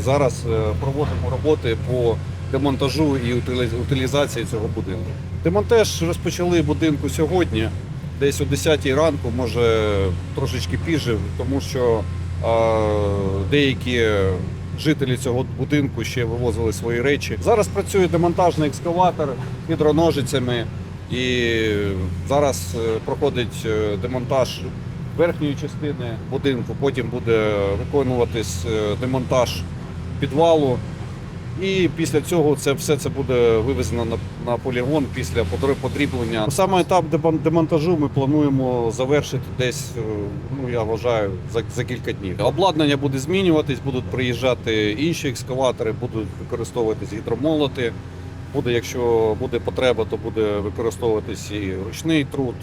Зараз е, проводимо роботи по демонтажу і утилізації цього будинку. Демонтаж розпочали будинку сьогодні, десь о 10 ранку, може трошечки пізже, тому що деякі жителі цього будинку ще вивозили свої речі. Зараз працює демонтажний екскаватор гідроножицями, і зараз е, проходить е, демонтаж верхньої частини будинку. Потім буде виконуватись демонтаж підвалу. І після цього це все це буде вивезено на, на полігон після подр- подріблення. Саме етап демонтажу ми плануємо завершити десь, е, ну я вважаю, за, за кілька днів. Обладнання буде змінюватись, будуть приїжджати інші екскаватори, будуть використовуватись гідромолоти. Буде, якщо буде потреба, то буде використовуватись і ручний труд.